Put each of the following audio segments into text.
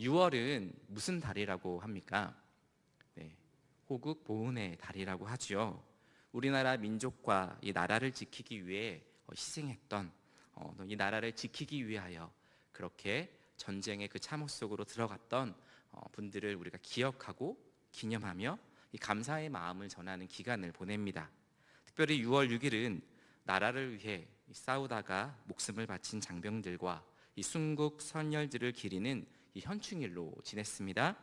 6월은 무슨 달이라고 합니까? 네, 호국 보훈의 달이라고 하죠. 우리나라 민족과 이 나라를 지키기 위해 어, 희생했던 어, 이 나라를 지키기 위하여 그렇게 전쟁의 그 참호 속으로 들어갔던 어, 분들을 우리가 기억하고 기념하며 이 감사의 마음을 전하는 기간을 보냅니다. 특별히 6월 6일은 나라를 위해 이 싸우다가 목숨을 바친 장병들과 이 순국 선열들을 기리는 이 현충일로 지냈습니다.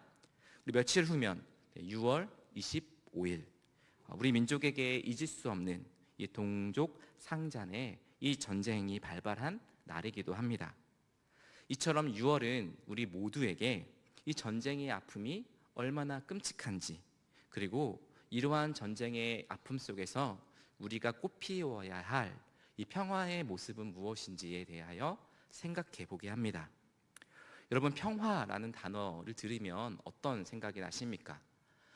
며칠 후면 6월 25일 어, 우리 민족에게 잊을 수 없는 이 동족 상잔의 이 전쟁이 발발한 날이기도 합니다. 이처럼 6월은 우리 모두에게 이 전쟁의 아픔이 얼마나 끔찍한지 그리고 이러한 전쟁의 아픔 속에서 우리가 꽃피워야 할 이 평화의 모습은 무엇인지에 대하여 생각해 보게 합니다. 여러분 평화라는 단어를 들으면 어떤 생각이 나십니까?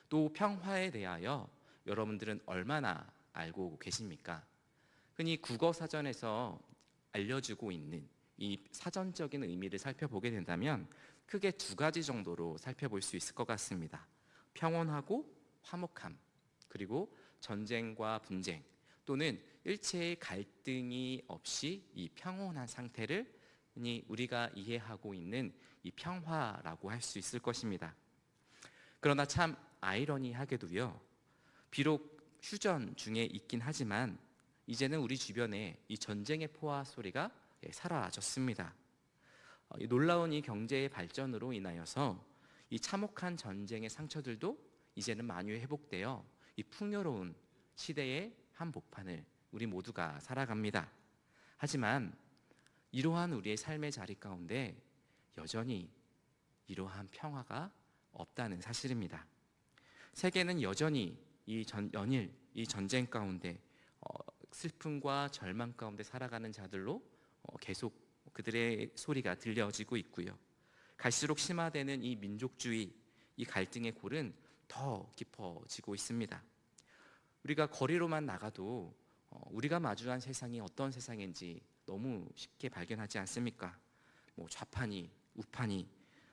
또 평화에 대하여 여러분들은 얼마나 알고 계십니까? 흔히 국어 사전에서 알려주고 있는 이 사전적인 의미를 살펴보게 된다면 크게 두 가지 정도로 살펴볼 수 있을 것 같습니다. 평온하고 화목함, 그리고 전쟁과 분쟁 또는 일체의 갈등이 없이 이 평온한 상태를 흔히 우리가 이해하고 있는 이 평화라고 할 수 있을 것입니다. 그러나 참 아이러니하게도요. 비록 휴전 중에 있긴 하지만 이제는 우리 주변에 이 전쟁의 포화 소리가 예, 사라졌습니다. 어, 이 놀라운 이 경제의 발전으로 인하여서 이 참혹한 전쟁의 상처들도 이제는 많이 회복되어 이 풍요로운 시대의 한복판을 우리 모두가 살아갑니다. 하지만 이러한 우리의 삶의 자리 가운데 여전히 이러한 평화가 없다는 사실입니다. 세계는 여전히 이 전, 연일 이 전쟁 가운데 어, 슬픔과 절망 가운데 살아가는 자들로 어, 계속 그들의 소리가 들려지고 있고요. 갈수록 심화되는 이 민족주의, 이 갈등의 골은 더 깊어지고 있습니다. 우리가 거리로만 나가도 어, 우리가 마주한 세상이 어떤 세상인지 너무 쉽게 발견하지 않습니까? 뭐 좌판이, 우판이,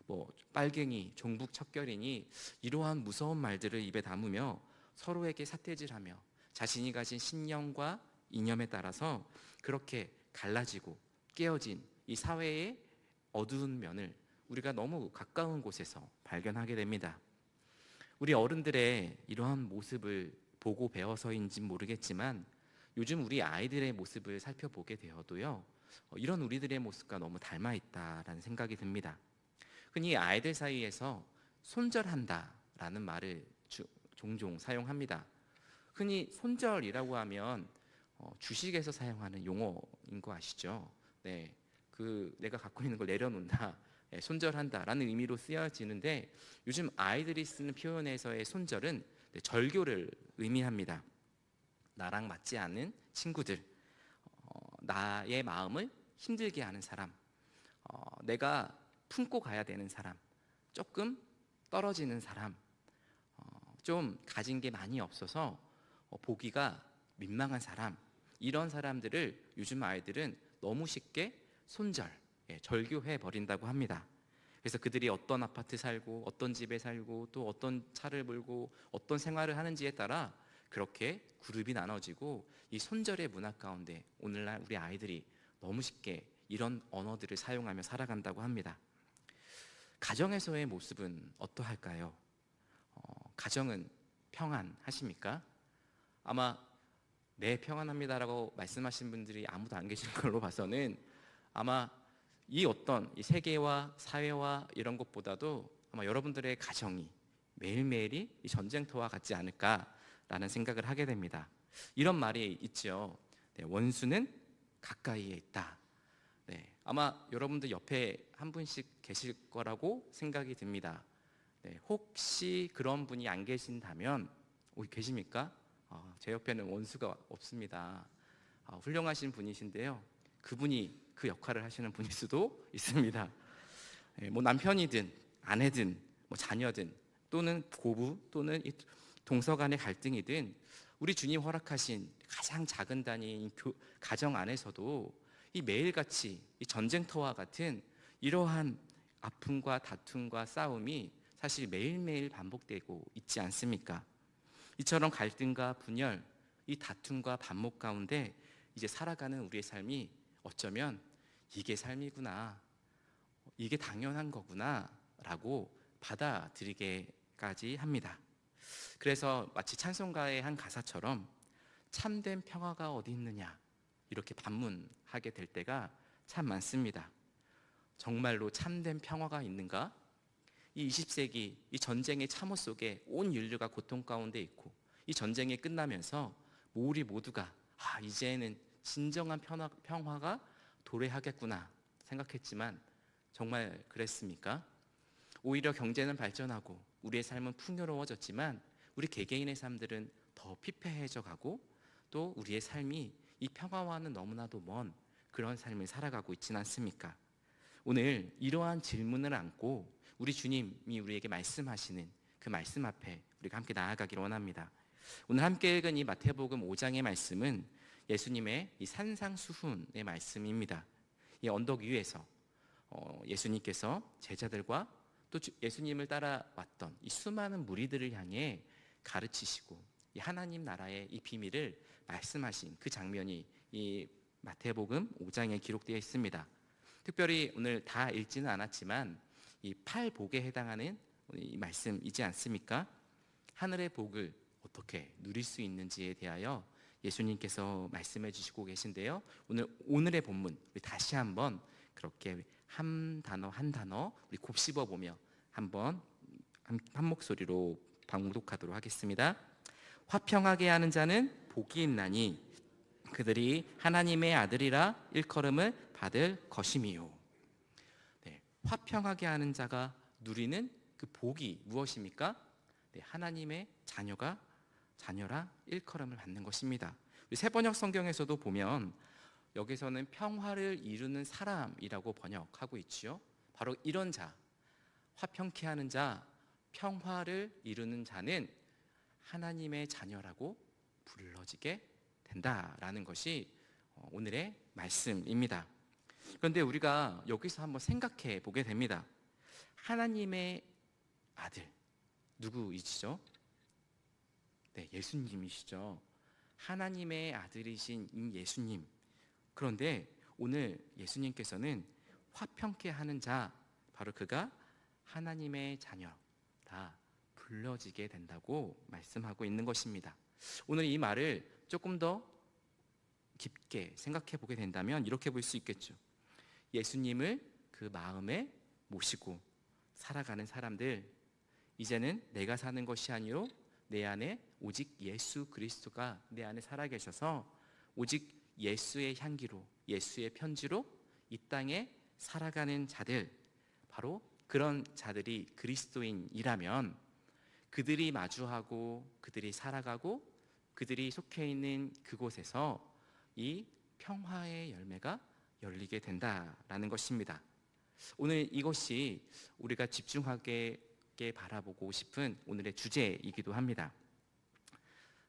뭐 빨갱이, 종북 척결이니 이러한 무서운 말들을 입에 담으며 서로에게 사태질하며 자신이 가진 신념과 이념에 따라서 그렇게 갈라지고 깨어진 이 사회의 어두운 면을 우리가 너무 가까운 곳에서 발견하게 됩니다. 우리 어른들의 이러한 모습을 보고 배워서인지 모르겠지만 요즘 우리 아이들의 모습을 살펴보게 되어도요. 어, 이런 우리들의 모습과 너무 닮아 있다라는 생각이 듭니다. 흔히 아이들 사이에서 손절한다라는 말을 주, 종종 사용합니다. 흔히 손절이라고 하면 어, 주식에서 사용하는 용어인 거 아시죠? 네, 그 내가 갖고 있는 걸 내려놓는다, 네, 손절한다라는 의미로 쓰여지는데 요즘 아이들이 쓰는 표현에서의 손절은 네, 절교를 의미합니다. 나랑 맞지 않는 친구들, 어, 나의 마음을 힘들게 하는 사람, 어, 내가 품고 가야 되는 사람, 조금 떨어지는 사람, 어, 좀 가진 게 많이 없어서 어, 보기가 민망한 사람, 이런 사람들을 요즘 아이들은 너무 쉽게 손절, 예, 절교해 버린다고 합니다. 그래서 그들이 어떤 아파트 살고 어떤 집에 살고 또 어떤 차를 몰고 어떤 생활을 하는지에 따라 그렇게 그룹이 나눠지고 이 손절의 문화 가운데 오늘날 우리 아이들이 너무 쉽게 이런 언어들을 사용하며 살아간다고 합니다. 가정에서의 모습은 어떠할까요? 어, 가정은 평안하십니까? 아마 네 평안합니다라고 말씀하신 분들이 아무도 안 계신 걸로 봐서는 아마 이 어떤 이 세계와 사회와 이런 것보다도 아마 여러분들의 가정이 매일매일이 이 전쟁터와 같지 않을까 라는 생각을 하게 됩니다. 이런 말이 있죠. 네, 원수는 가까이에 있다. 네, 아마 여러분들 옆에 한 분씩 계실 거라고 생각이 듭니다. 네, 혹시 그런 분이 안 계신다면 오, 계십니까? 어, 제 옆에는 원수가 없습니다. 어, 훌륭하신 분이신데요. 그분이 그 역할을 하시는 분일 수도 있습니다. 예, 뭐 남편이든 아내든 뭐 자녀든 또는 고부 또는 동서 간의 갈등이든 우리 주님 허락하신 가장 작은 단위인 가정 안에서도 이 매일같이 이 전쟁터와 같은 이러한 아픔과 다툼과 싸움이 사실 매일매일 반복되고 있지 않습니까? 이처럼 갈등과 분열, 이 다툼과 반목 가운데 이제 살아가는 우리의 삶이 어쩌면 이게 삶이구나. 이게 당연한 거구나 라고 받아들이게까지 합니다. 그래서 마치 찬송가의 한 가사처럼 참된 평화가 어디 있느냐 이렇게 반문하게 될 때가 참 많습니다. 정말로 참된 평화가 있는가? 이 20세기 이 전쟁의 참호 속에 온 인류가 고통 가운데 있고 이 전쟁이 끝나면서 우리 모두가 아 이제는 진정한 평화, 평화가 도래하겠구나 생각했지만 정말 그랬습니까? 오히려 경제는 발전하고 우리의 삶은 풍요로워졌지만 우리 개개인의 삶들은 더 피폐해져 가고 또 우리의 삶이 이 평화와는 너무나도 먼 그런 삶을 살아가고 있지는 않습니까? 오늘 이러한 질문을 안고 우리 주님이 우리에게 말씀하시는 그 말씀 앞에 우리가 함께 나아가기를 원합니다. 오늘 함께 읽은 이 마태복음 5장의 말씀은 예수님의 이 산상수훈의 말씀입니다. 이 언덕 위에서 어, 예수님께서 제자들과 또 예수님을 따라왔던 이 수많은 무리들을 향해 가르치시고 이 하나님 나라의 이 비밀을 말씀하신 그 장면이 이 마태복음 5장에 기록되어 있습니다. 특별히 오늘 다 읽지는 않았지만 이 팔복에 해당하는 이 말씀이지 않습니까? 하늘의 복을 어떻게 누릴 수 있는지에 대하여 예수님께서 말씀해 주시고 계신데요. 오늘 오늘의 본문 우리 다시 한번 그렇게 한 단어 한 단어 우리 곱씹어 보며 한번 한, 한 목소리로 방독하도록 하겠습니다. 화평하게 하는 자는 복이 있나니 그들이 하나님의 아들이라 일컬음을 받을 것임이요. 네, 화평하게 하는 자가 누리는 그 복이 무엇입니까? 네, 하나님의 자녀가 자녀라 일컬음을 받는 것입니다. 새 번역 성경에서도 보면 여기서는 평화를 이루는 사람이라고 번역하고 있지요. 바로 이런 자, 화평케 하는 자, 평화를 이루는 자는 하나님의 자녀라고 불러지게 된다라는 것이 어, 오늘의 말씀입니다. 그런데 우리가 여기서 한번 생각해 보게 됩니다. 하나님의 아들 누구이시죠? 네, 예수님이시죠. 하나님의 아들이신 이 예수님. 그런데 오늘 예수님께서는 화평케 하는 자 바로 그가 하나님의 자녀라 불러지게 된다고 말씀하고 있는 것입니다. 오늘 이 말을 조금 더 깊게 생각해 보게 된다면 이렇게 볼 수 있겠죠. 예수님을 그 마음에 모시고 살아가는 사람들 이제는 내가 사는 것이 아니요 내 안에 오직 예수 그리스도가 내 안에 살아 계셔서 오직 예수의 향기로 예수의 편지로 이 땅에 살아가는 자들 바로 그런 자들이 그리스도인이라면 그들이 마주하고 그들이 살아가고 그들이 속해 있는 그곳에서 이 평화의 열매가 열리게 된다라는 것입니다. 오늘 이것이 우리가 집중하게 바라보고 싶은 오늘의 주제이기도 합니다.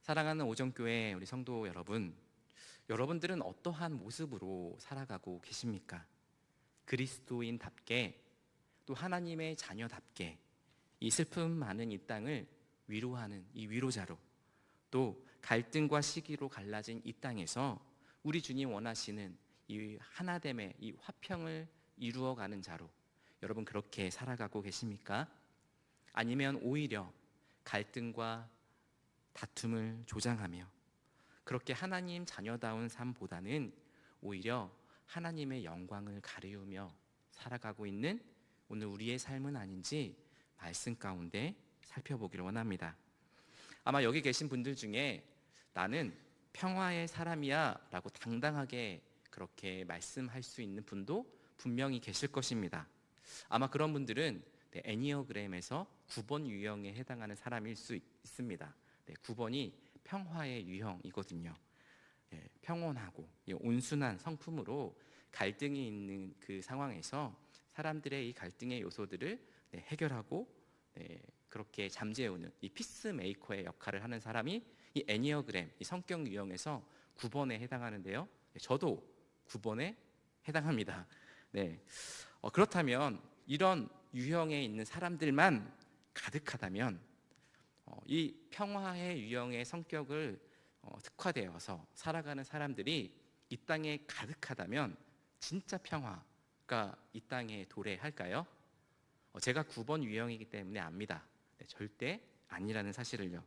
사랑하는 오정교회 우리 성도 여러분, 여러분들은 어떠한 모습으로 살아가고 계십니까? 그리스도인답게 또 하나님의 자녀답게 이 슬픔 많은 이 땅을 위로하는 이 위로자로 또 갈등과 시기로 갈라진 이 땅에서 우리 주님 원하시는 이 하나됨의 이 화평을 이루어가는 자로 여러분 그렇게 살아가고 계십니까? 아니면 오히려 갈등과 다툼을 조장하며 그렇게 하나님 자녀다운 삶보다는 오히려 하나님의 영광을 가리우며 살아가고 있는 오늘 우리의 삶은 아닌지 말씀 가운데 살펴보기를 원합니다. 아마 여기 계신 분들 중에 나는 평화의 사람이야 라고 당당하게 그렇게 말씀할 수 있는 분도 분명히 계실 것입니다. 아마 그런 분들은 네, 애니어그램에서 9번 유형에 해당하는 사람일 수 있습니다. 네, 9번이 평화의 유형이거든요. 네, 평온하고 온순한 성품으로 갈등이 있는 그 상황에서 사람들의 이 갈등의 요소들을 네, 해결하고 네, 그렇게 잠재우는 이 피스메이커의 역할을 하는 사람이 이 애니어그램, 이 성격 유형에서 9번에 해당하는데요. 네, 저도 9번에 해당합니다. 네. 어, 그렇다면 이런 유형에 있는 사람들만 가득하다면 어, 이 평화의 유형의 성격을 어, 특화되어서 살아가는 사람들이 이 땅에 가득하다면 진짜 평화가 이 땅에 도래할까요? 어, 제가 9번 유형이기 때문에 압니다. 네, 절대 아니라는 사실을요.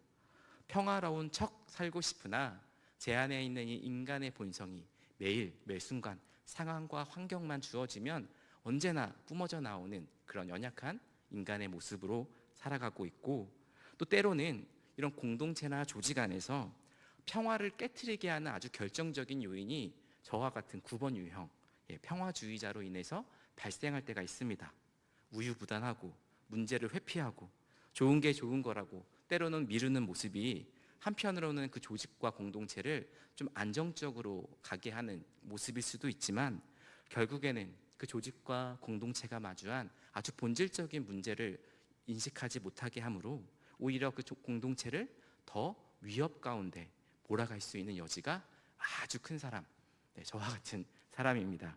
평화로운 척 살고 싶으나 제 안에 있는 이 인간의 본성이 매일 매 순간 상황과 환경만 주어지면 언제나 뿜어져 나오는 그런 연약한 인간의 모습으로 살아가고 있고 또 때로는 이런 공동체나 조직 안에서 평화를 깨뜨리게 하는 아주 결정적인 요인이 저와 같은 9번 유형 예, 평화주의자로 인해서 발생할 때가 있습니다. 우유부단하고 문제를 회피하고 좋은 게 좋은 거라고 때로는 미루는 모습이 한편으로는 그 조직과 공동체를 좀 안정적으로 가게 하는 모습일 수도 있지만 결국에는 그 조직과 공동체가 마주한 아주 본질적인 문제를 인식하지 못하게 하므로 오히려 그 조- 공동체를 더 위협 가운데 몰아갈 수 있는 여지가 아주 큰 사람, 네, 저와 같은 사람입니다.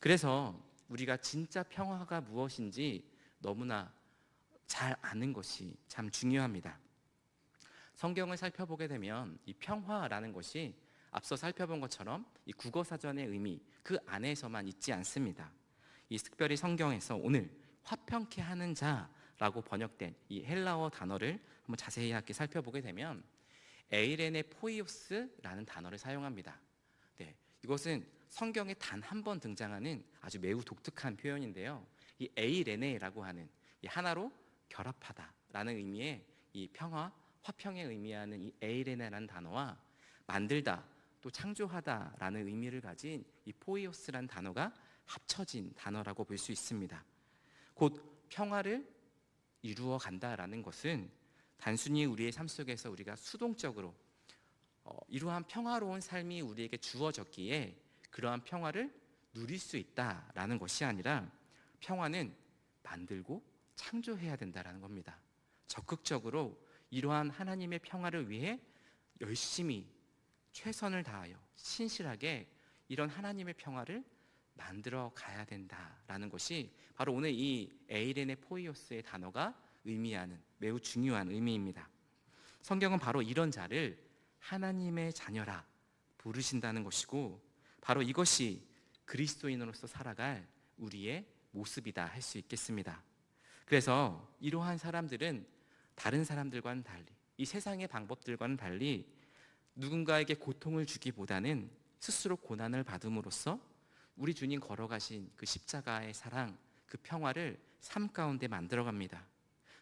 그래서 우리가 진짜 평화가 무엇인지 너무나 잘 아는 것이 참 중요합니다. 성경을 살펴보게 되면 이 평화라는 것이 앞서 살펴본 것처럼 이 국어 사전의 의미 그 안에서만 있지 않습니다. 이 특별히 성경에서 오늘 화평케 하는 자 라고 번역된 이 헬라어 단어를 한번 자세히 함께 살펴보게 되면 에이레네 포이오스라는 단어를 사용합니다. 네, 이것은 성경에 단 한 번 등장하는 아주 매우 독특한 표현인데요. 이 에이레네라고 하는 이 하나로 결합하다라는 의미의 이 평화, 화평에 의미하는 이 에이레네라는 단어와 만들다 또 창조하다라는 의미를 가진 이 포이오스라는 단어가 합쳐진 단어라고 볼 수 있습니다. 곧 평화를 이루어 간다라는 것은 단순히 우리의 삶 속에서 우리가 수동적으로 어, 이러한 평화로운 삶이 우리에게 주어졌기에 그러한 평화를 누릴 수 있다라는 것이 아니라 평화는 만들고 창조해야 된다라는 겁니다. 적극적으로 이러한 하나님의 평화를 위해 열심히 최선을 다하여 신실하게 이런 하나님의 평화를 만들어 가야 된다라는 것이 바로 오늘 이 에이렌의 포이오스의 단어가 의미하는 매우 중요한 의미입니다. 성경은 바로 이런 자를 하나님의 자녀라 부르신다는 것이고 바로 이것이 그리스도인으로서 살아갈 우리의 모습이다 할 수 있겠습니다. 그래서 이러한 사람들은 다른 사람들과는 달리 이 세상의 방법들과는 달리 누군가에게 고통을 주기보다는 스스로 고난을 받음으로써 우리 주님 걸어가신 그 십자가의 사랑, 그 평화를 삶 가운데 만들어갑니다.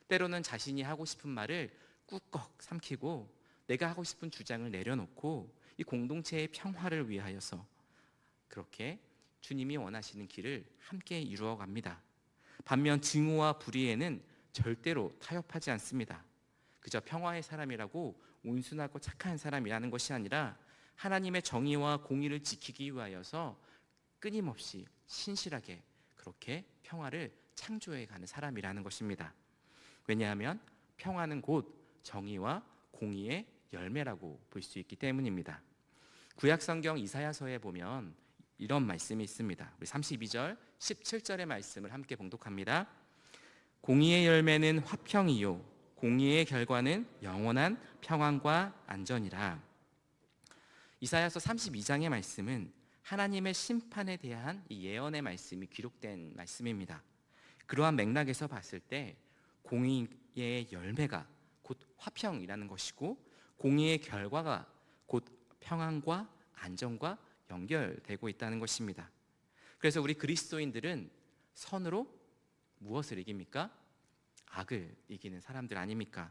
때로는 자신이 하고 싶은 말을 꾹꺽 삼키고 내가 하고 싶은 주장을 내려놓고 이 공동체의 평화를 위하여서 그렇게 주님이 원하시는 길을 함께 이루어 갑니다. 반면 증오와 불의에는 절대로 타협하지 않습니다. 그저 평화의 사람이라고 온순하고 착한 사람이라는 것이 아니라 하나님의 정의와 공의를 지키기 위하여서 끊임없이 신실하게 그렇게 평화를 창조해 가는 사람이라는 것입니다. 왜냐하면 평화는 곧 정의와 공의의 열매라고 볼 수 있기 때문입니다. 구약 성경 이사야서에 보면 이런 말씀이 있습니다. 우리 32절, 17절의 말씀을 함께 봉독합니다. 공의의 열매는 화평이요 공의의 결과는 영원한 평안과 안전이라. 이사야서 32장의 말씀은 하나님의 심판에 대한 이 예언의 말씀이 기록된 말씀입니다. 그러한 맥락에서 봤을 때 공의의 열매가 곧 화평이라는 것이고 공의의 결과가 곧 평안과 안정과 연결되고 있다는 것입니다. 그래서 우리 그리스도인들은 선으로 무엇을 이깁니까? 악을 이기는 사람들 아닙니까?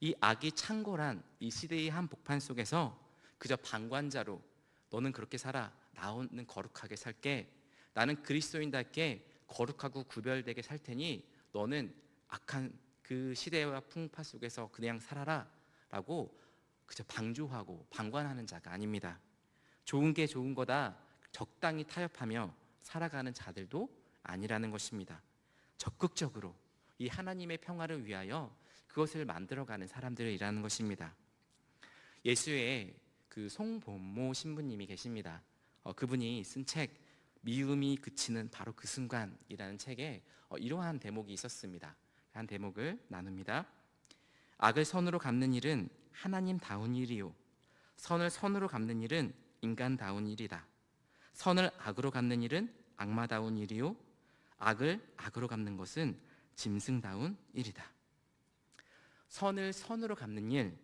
이 악이 창궐한 이 시대의 한 복판 속에서 그저 방관자로 너는 그렇게 살아 나는 거룩하게 살게 나는 그리스도인답게 거룩하고 구별되게 살 테니 너는 악한 그 시대와 풍파 속에서 그냥 살아라 라고 그저 방조하고 방관하는 자가 아닙니다. 좋은 게 좋은 거다 적당히 타협하며 살아가는 자들도 아니라는 것입니다. 적극적으로 이 하나님의 평화를 위하여 그것을 만들어가는 사람들이라는 것입니다. 예수의 그 송범모 신부님이 계십니다. 어, 그분이 쓴 책 미움이 그치는 바로 그 순간이라는 책에 어, 이러한 대목이 있었습니다. 한 대목을 나눕니다. 악을 선으로 갚는 일은 하나님다운 일이요. 선을 선으로 갚는 일은 인간다운 일이다. 선을 악으로 갚는 일은 악마다운 일이요. 악을 악으로 갚는 것은 짐승다운 일이다. 선을 선으로 갚는 일,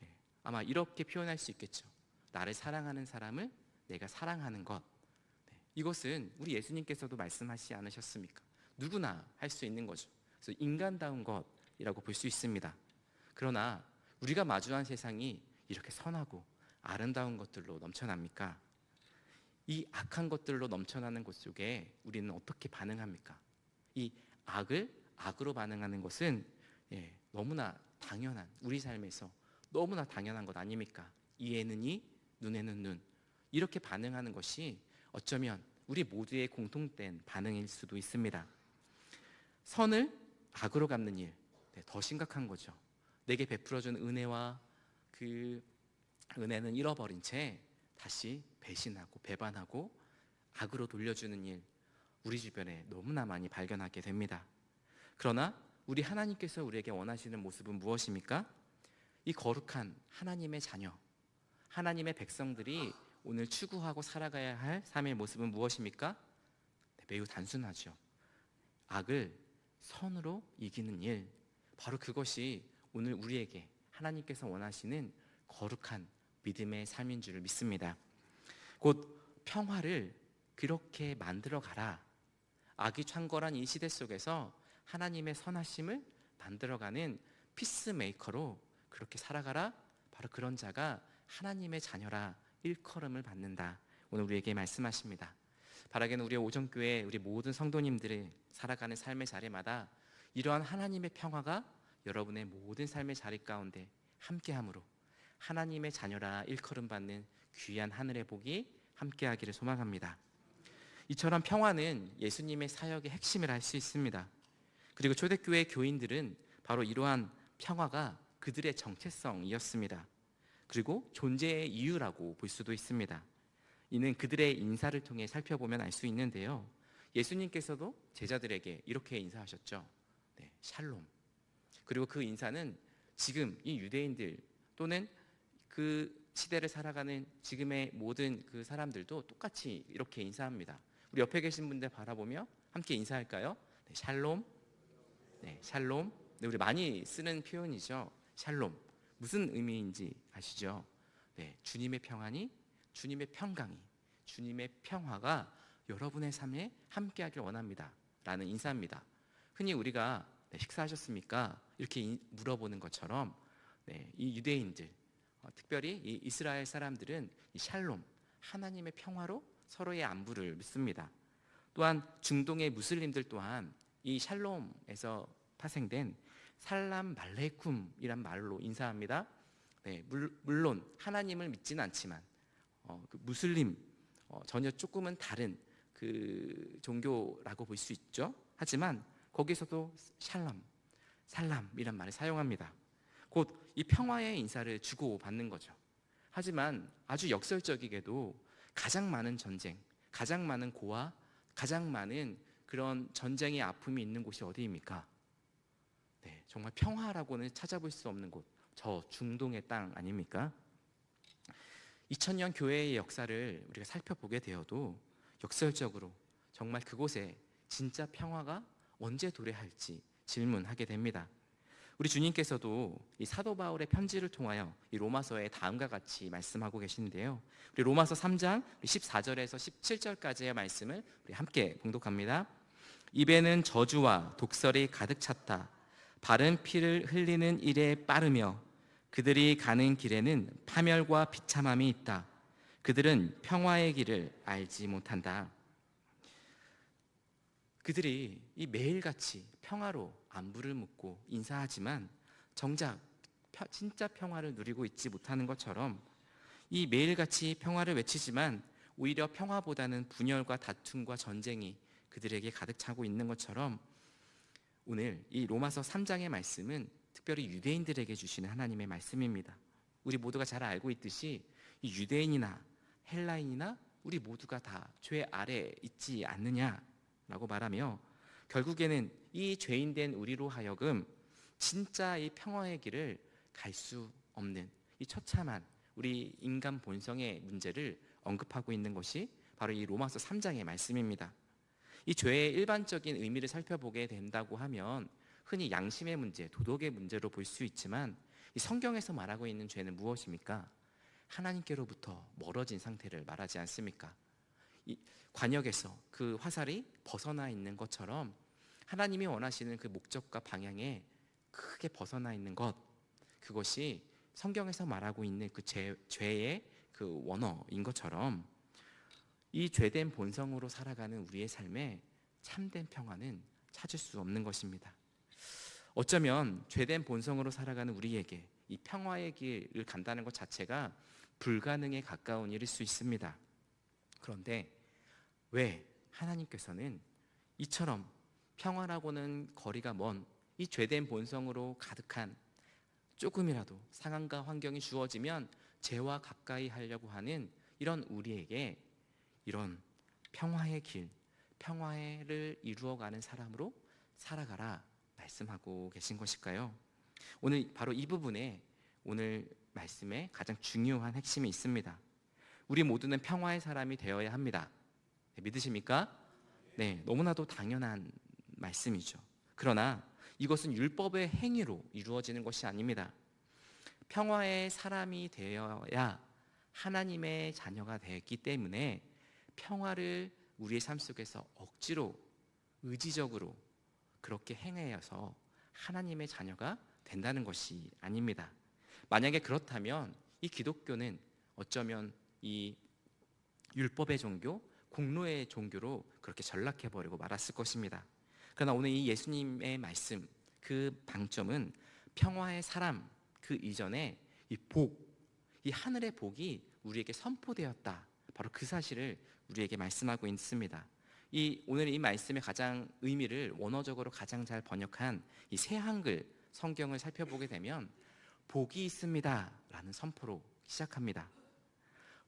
네, 아마 이렇게 표현할 수 있겠죠. 나를 사랑하는 사람을 내가 사랑하는 것. 네, 이것은 우리 예수님께서도 말씀하시지 않으셨습니까? 누구나 할 수 있는 거죠. 그래서 인간다운 것이라고 볼 수 있습니다. 그러나 우리가 마주한 세상이 이렇게 선하고 아름다운 것들로 넘쳐납니까? 이 악한 것들로 넘쳐나는 곳 속에 우리는 어떻게 반응합니까? 이 악을 악으로 반응하는 것은 예, 너무나 당연한 우리 삶에서 너무나 당연한 것 아닙니까? 이에는 이, 눈에는 눈 이렇게 반응하는 것이 어쩌면 우리 모두의 공통된 반응일 수도 있습니다. 선을 악으로 갚는 일, 네, 더 심각한 거죠. 내게 베풀어준 은혜와 그 은혜는 잃어버린 채 다시 배신하고 배반하고 악으로 돌려주는 일, 우리 주변에 너무나 많이 발견하게 됩니다. 그러나 우리 하나님께서 우리에게 원하시는 모습은 무엇입니까? 이 거룩한 하나님의 자녀, 하나님의 백성들이 오늘 추구하고 살아가야 할 삶의 모습은 무엇입니까? 네, 매우 단순하죠. 악을 선으로 이기는 일, 바로 그것이 오늘 우리에게 하나님께서 원하시는 거룩한 믿음의 삶인 줄을 믿습니다. 곧 평화를 그렇게 만들어 가라. 악이 창궐한 이 시대 속에서 하나님의 선하심을 만들어가는 피스메이커로 그렇게 살아가라. 바로 그런 자가 하나님의 자녀라 일컬음을 받는다. 오늘 우리에게 말씀하십니다. 바라기는 우리 오정교회 우리 모든 성도님들이 살아가는 삶의 자리마다 이러한 하나님의 평화가 여러분의 모든 삶의 자리 가운데 함께함으로 하나님의 자녀라 일컬음 받는 귀한 하늘의 복이 함께하기를 소망합니다. 이처럼 평화는 예수님의 사역의 핵심이라 할 수 있습니다. 그리고 초대교회 교인들은 바로 이러한 평화가 그들의 정체성이었습니다. 그리고 존재의 이유라고 볼 수도 있습니다. 이는 그들의 인사를 통해 살펴보면 알 수 있는데요. 예수님께서도 제자들에게 이렇게 인사하셨죠. 네, 샬롬. 그리고 그 인사는 지금 이 유대인들 또는 그 시대를 살아가는 지금의 모든 그 사람들도 똑같이 이렇게 인사합니다. 우리 옆에 계신 분들 바라보며 함께 인사할까요? 네, 샬롬. 네, 샬롬. 네, 우리 많이 쓰는 표현이죠. 샬롬. 무슨 의미인지 아시죠? 네, 주님의 평안이 주님의 평강이 주님의 평화가 여러분의 삶에 함께하길 원합니다. 라는 인사입니다. 흔히 우리가 네, 식사하셨습니까? 이렇게 인- 물어보는 것처럼 네, 이 유대인들 어, 특별히 이 이스라엘 사람들은 이 샬롬 하나님의 평화로 서로의 안부를 묻습니다. 또한 중동의 무슬림들 또한 이 샬롬에서 파생된 살람 말레쿰이란 말로 인사합니다. 네, 물, 물론 하나님을 믿지는 않지만 어, 그 무슬림 어, 전혀 조금은 다른 그 종교라고 볼 수 있죠. 하지만 거기서도 샬람, 살람이란 말을 사용합니다. 곧 이 평화의 인사를 주고 받는 거죠. 하지만 아주 역설적이게도 가장 많은 전쟁, 가장 많은 고아, 가장 많은 그런 전쟁의 아픔이 있는 곳이 어디입니까? 네, 정말 평화라고는 찾아볼 수 없는 곳, 저 중동의 땅 아닙니까? 2000년 교회의 역사를 우리가 살펴보게 되어도 역설적으로 정말 그곳에 진짜 평화가 언제 도래할지 질문하게 됩니다. 우리 주님께서도 이 사도 바울의 편지를 통하여 이 로마서에 다음과 같이 말씀하고 계시는데요. 우리 로마서 3장 14절에서 17절까지의 말씀을 우리 함께 봉독합니다. 입에는 저주와 독설이 가득 찼다. 바른 피를 흘리는 일에 빠르며 그들이 가는 길에는 파멸과 비참함이 있다. 그들은 평화의 길을 알지 못한다. 그들이 이 매일같이 평화로 안부를 묻고 인사하지만 정작 펴- 진짜 평화를 누리고 있지 못하는 것처럼 이 매일같이 평화를 외치지만 오히려 평화보다는 분열과 다툼과 전쟁이 그들에게 가득 차고 있는 것처럼 오늘 이 로마서 3장의 말씀은 특별히 유대인들에게 주시는 하나님의 말씀입니다. 우리 모두가 잘 알고 있듯이 이 유대인이나 헬라인이나 우리 모두가 다 죄 아래 있지 않느냐라고 말하며 결국에는 이 죄인된 우리로 하여금 진짜 이 평화의 길을 갈 수 없는 이 처참한 우리 인간 본성의 문제를 언급하고 있는 것이 바로 이 로마서 3장의 말씀입니다. 이 죄의 일반적인 의미를 살펴보게 된다고 하면 흔히 양심의 문제, 도덕의 문제로 볼 수 있지만 이 성경에서 말하고 있는 죄는 무엇입니까? 하나님께로부터 멀어진 상태를 말하지 않습니까? 이 관역에서 그 화살이 벗어나 있는 것처럼 하나님이 원하시는 그 목적과 방향에 크게 벗어나 있는 것 그것이 성경에서 말하고 있는 그 죄, 죄의 그 원어인 것처럼 이 죄된 본성으로 살아가는 우리의 삶에 참된 평화는 찾을 수 없는 것입니다. 어쩌면 죄된 본성으로 살아가는 우리에게 이 평화의 길을 간다는 것 자체가 불가능에 가까운 일일 수 있습니다. 그런데 왜 하나님께서는 이처럼 평화라고는 거리가 먼 이 죄된 본성으로 가득한 조금이라도 상황과 환경이 주어지면 죄와 가까이 하려고 하는 이런 우리에게 이런 평화의 길, 평화를 이루어가는 사람으로 살아가라 말씀하고 계신 것일까요? 오늘 바로 이 부분에 오늘 말씀에 가장 중요한 핵심이 있습니다. 우리 모두는 평화의 사람이 되어야 합니다. 네, 믿으십니까? 네, 너무나도 당연한 말씀이죠. 그러나 이것은 율법의 행위로 이루어지는 것이 아닙니다. 평화의 사람이 되어야 하나님의 자녀가 되었기 때문에 평화를 우리의 삶 속에서 억지로 의지적으로 그렇게 행해서 하나님의 자녀가 된다는 것이 아닙니다. 만약에 그렇다면 이 기독교는 어쩌면 이 율법의 종교, 공로의 종교로 그렇게 전락해 버리고 말았을 것입니다. 그러나 오늘 이 예수님의 말씀 그 방점은 평화의 사람 그 이전에 이 복, 이 하늘의 복이 우리에게 선포되었다. 바로 그 사실을 우리에게 말씀하고 있습니다. 이 오늘 이 말씀의 가장 의미를 원어적으로 가장 잘 번역한 이 새 한글 성경을 살펴보게 되면 복이 있습니다라는 선포로 시작합니다.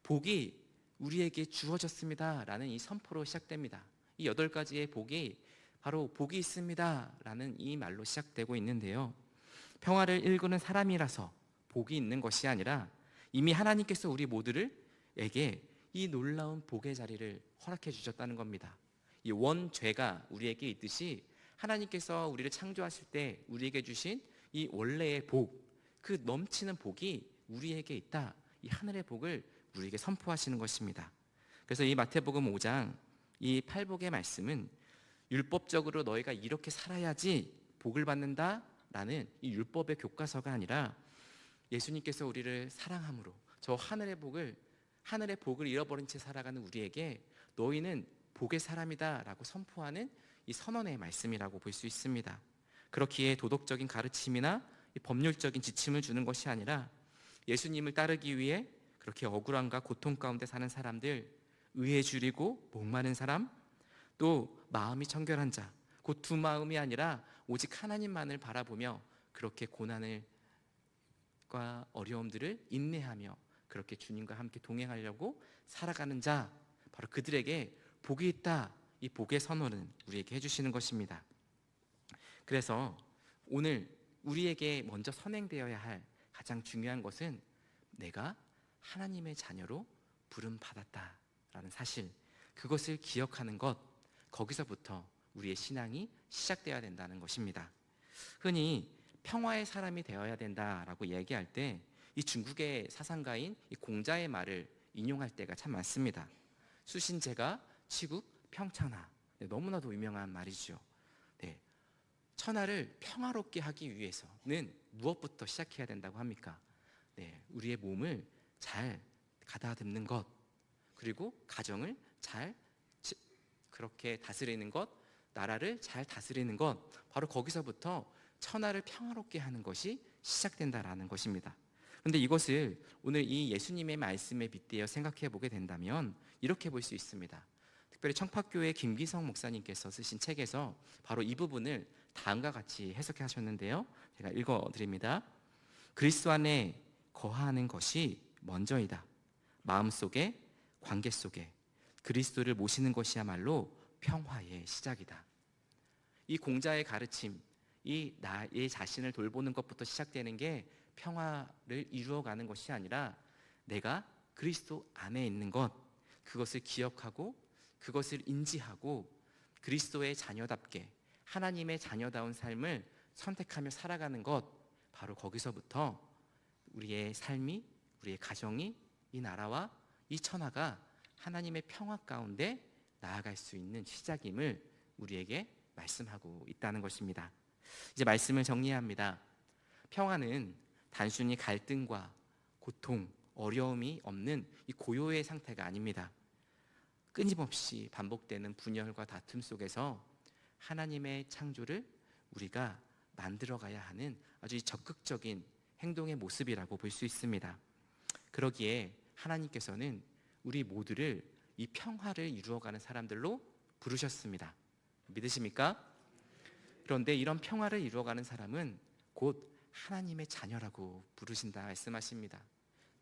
복이 우리에게 주어졌습니다라는 이 선포로 시작됩니다. 이 여덟 가지의 복이 바로 복이 있습니다라는 이 말로 시작되고 있는데요. 평화를 일구는 사람이라서 복이 있는 것이 아니라 이미 하나님께서 우리 모두를에게 이 놀라운 복의 자리를 허락해 주셨다는 겁니다. 이 원죄가 우리에게 있듯이 하나님께서 우리를 창조하실 때 우리에게 주신 이 원래의 복, 그 넘치는 복이 우리에게 있다. 이 하늘의 복을 우리에게 선포하시는 것입니다. 그래서 이 마태복음 5장 이 팔복의 말씀은 율법적으로 너희가 이렇게 살아야지 복을 받는다 라는 이 율법의 교과서가 아니라 예수님께서 우리를 사랑함으로 저 하늘의 복을 하늘의 복을 잃어버린 채 살아가는 우리에게 너희는 복의 사람이다 라고 선포하는 이 선언의 말씀이라고 볼 수 있습니다. 그렇기에 도덕적인 가르침이나 법률적인 지침을 주는 것이 아니라 예수님을 따르기 위해 그렇게 억울함과 고통 가운데 사는 사람들, 의에 줄이고 목 마른 사람, 또 마음이 청결한 자, 곧 두 마음이 아니라 오직 하나님만을 바라보며 그렇게 고난을 과 어려움들을 인내하며 그렇게 주님과 함께 동행하려고 살아가는 자, 바로 그들에게 복이 있다. 이 복의 선언은 우리에게 해주시는 것입니다. 그래서 오늘 우리에게 먼저 선행되어야 할 가장 중요한 것은 내가 하나님의 자녀로 부름 받았다라는 사실, 그것을 기억하는 것, 거기서부터 우리의 신앙이 시작되어야 된다는 것입니다. 흔히 평화의 사람이 되어야 된다라고 얘기할 때 이 중국의 사상가인 이 공자의 말을 인용할 때가 참 많습니다. 수신제가 치국 평천하 네, 너무나도 유명한 말이죠. 네, 천하를 평화롭게 하기 위해서는 무엇부터 시작해야 된다고 합니까? 네, 우리의 몸을 잘 가다듬는 것 그리고 가정을 잘 그렇게 다스리는 것, 나라를 잘 다스리는 것, 바로 거기서부터 천하를 평화롭게 하는 것이 시작된다라는 것입니다. 그런데 이것을 오늘 이 예수님의 말씀에 빗대어 생각해 보게 된다면 이렇게 볼 수 있습니다. 특별히 청파교회 김기성 목사님께서 쓰신 책에서 바로 이 부분을 다음과 같이 해석해 하셨는데요. 제가 읽어 드립니다. 그리스도 안에 거하는 것이 먼저이다. 마음 속에, 관계 속에, 그리스도를 모시는 것이야말로 평화의 시작이다. 이 공자의 가르침, 이 나의 자신을 돌보는 것부터 시작되는 게 평화를 이루어가는 것이 아니라 내가 그리스도 안에 있는 것, 그것을 기억하고 그것을 인지하고 그리스도의 자녀답게 하나님의 자녀다운 삶을 선택하며 살아가는 것, 바로 거기서부터 우리의 삶이, 우리의 가정이, 이 나라와 이 천하가 하나님의 평화 가운데 나아갈 수 있는 시작임을 우리에게 말씀하고 있다는 것입니다. 이제 말씀을 정리합니다. 평화는 단순히 갈등과 고통, 어려움이 없는 이 고요의 상태가 아닙니다. 끊임없이 반복되는 분열과 다툼 속에서 하나님의 창조를 우리가 만들어가야 하는 아주 적극적인 행동의 모습이라고 볼 수 있습니다. 그러기에 하나님께서는 우리 모두를 이 평화를 이루어가는 사람들로 부르셨습니다. 믿으십니까? 그런데 이런 평화를 이루어가는 사람은 곧 하나님의 자녀라고 부르신다 말씀하십니다.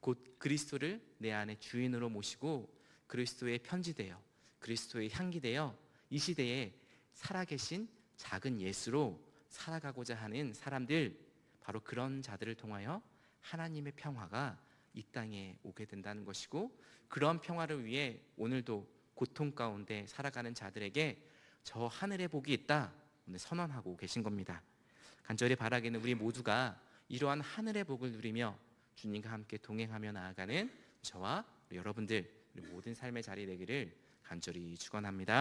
곧 그리스도를 내 안에 주인으로 모시고 그리스도의 편지되어 그리스도의 향기 되어 이 시대에 살아계신 작은 예수로 살아가고자 하는 사람들 바로 그런 자들을 통하여 하나님의 평화가 이 땅에 오게 된다는 것이고 그런 평화를 위해 오늘도 고통 가운데 살아가는 자들에게 저 하늘의 복이 있다 선언하고 계신 겁니다. 간절히 바라기는 우리 모두가 이러한 하늘의 복을 누리며 주님과 함께 동행하며 나아가는 저와 여러분들 모든 삶의 자리 되기를 간절히 축원합니다.